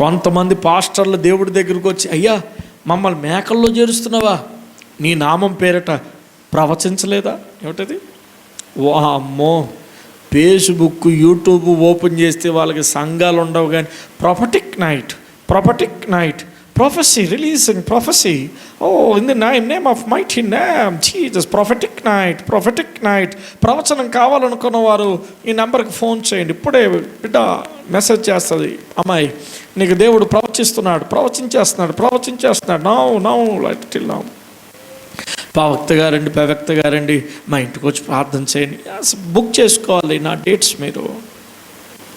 కొంతమంది పాస్టర్లు దేవుడి దగ్గరికి వచ్చి అయ్యా మమ్మల్ని మేకల్లో చేరుస్తున్నావా? నీ నామం పేరట ప్రవచించలేదా? ఏమిటది? వామ్మో ఫేస్బుక్ యూట్యూబ్ ఓపెన్ చేస్తే వాళ్ళకి సంఘాలు ఉండవు కానీ prophetic night prophetic night prophecy releasing prophecy oh in the nine name of mighty name Jesus prophetic night prophetic night ప్రవచనం కావాలనుకున్న వారు ఈ నెంబర్కి ఫోన్ చేయండి. ఇప్పుడే బిడ్డ మెసేజ్ చేస్తుంది అమ్మాయి నీకు దేవుడు ప్రవచిస్తున్నాడు ప్రవచించేస్తున్నాడు ప్రవచించేస్తున్నాడు now now light till now. పావక్త గారండి ప్రవక్త గారండి మా ఇంటికి వచ్చి ప్రార్థన చేయండి. బుక్ చేసుకోవాలి నా డేట్స్ మీరు.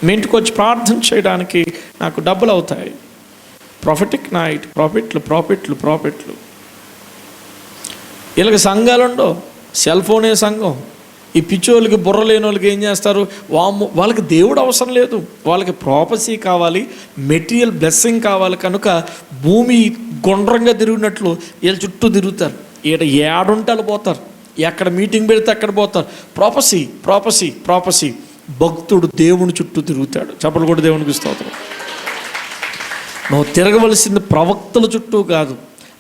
మీ ఇంటికి వచ్చి ప్రార్థన చేయడానికి నాకు డబ్బులు అవుతాయి. ప్రాఫిటిక్ నైట్ ప్రాఫిట్లు ప్రాఫిట్లు ప్రాఫిట్లు ఇలాగ సంఘాలు ఉండవు సెల్ ఫోనే సంఘం. ఈ పిచ్చోళ్ళకి బుర్ర లేని వాళ్ళకి ఏం చేస్తారు? వాము వాళ్ళకి దేవుడు అవసరం లేదు. వాళ్ళకి ప్రాపసీ కావాలి మెటీరియల్ బ్లెస్సింగ్ కావాలి కనుక భూమి గుండ్రంగా తిరిగినట్లు వీళ్ళ చుట్టూ తిరుగుతారు. ఈడ ఏడుంటాలు పోతారు. ఎక్కడ మీటింగ్ పెడితే అక్కడ పోతారు. ప్రాపసీ ప్రాపసీ ప్రాపసీ భక్తుడు దేవుని చుట్టూ తిరుగుతాడు. చెప్పలు కూడా దేవునికి స్తోత్రం. నువ్వు తిరగవలసింది ప్రవక్తల చుట్టూ కాదు.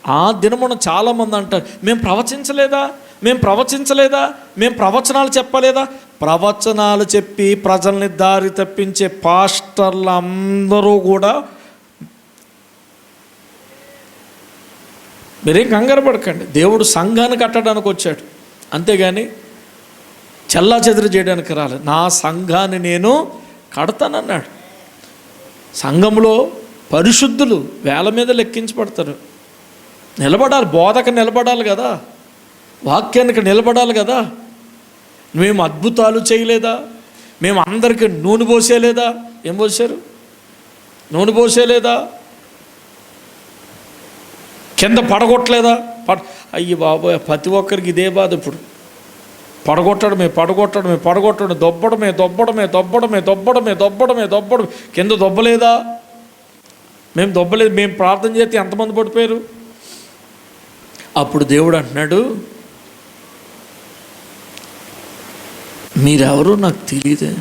ఆ దినమున చాలామంది అంటారు మేము ప్రవచించలేదా? మేము ప్రవచించలేదా? మేము ప్రవచనాలు చెప్పలేదా? ప్రవచనాలు చెప్పి ప్రజల్ని దారి తప్పించే పాస్టర్లు అందరూ కూడా మీరేం కంగారు పడకండి. దేవుడు సంఘాన్ని కట్టడానికి వచ్చాడు. అంతేగాని చెల్లా చెదురు చేయడానికి రాలేదు. నా సంఘాన్ని నేను కడతానన్నాడు. సంఘంలో పరిశుద్ధులు వేల మీద లెక్కించబడతారు. నిలబడాలి. బోధక నిలబడాలి కదా. వాక్యానికి నిలబడాలి కదా. మేము అద్భుతాలు చేయలేదా? మేము అందరికి నూనె పోసేలేదా? ఏం పోసారు నూనె పోసేలేదా? కింద పడగొట్టలేదా? పడ అయ్యి బాబోయ్ ప్రతి ఒక్కరికి ఇదే బాధ ఇప్పుడు. పడగొట్టడమే పడగొట్టడమే పడగొట్టడం దొబ్బడమే దొబ్బడమే దొబ్బడమే దొబ్బడమే దొబ్బడమే దొబ్బడం కింద దొబ్బలేదా? మేము దొబ్బలేదు మేము ప్రార్థన చేస్తే ఎంతమంది పడిపోయారు? అప్పుడు దేవుడు అంటున్నాడు మీరెవరో నాకు తెలియదే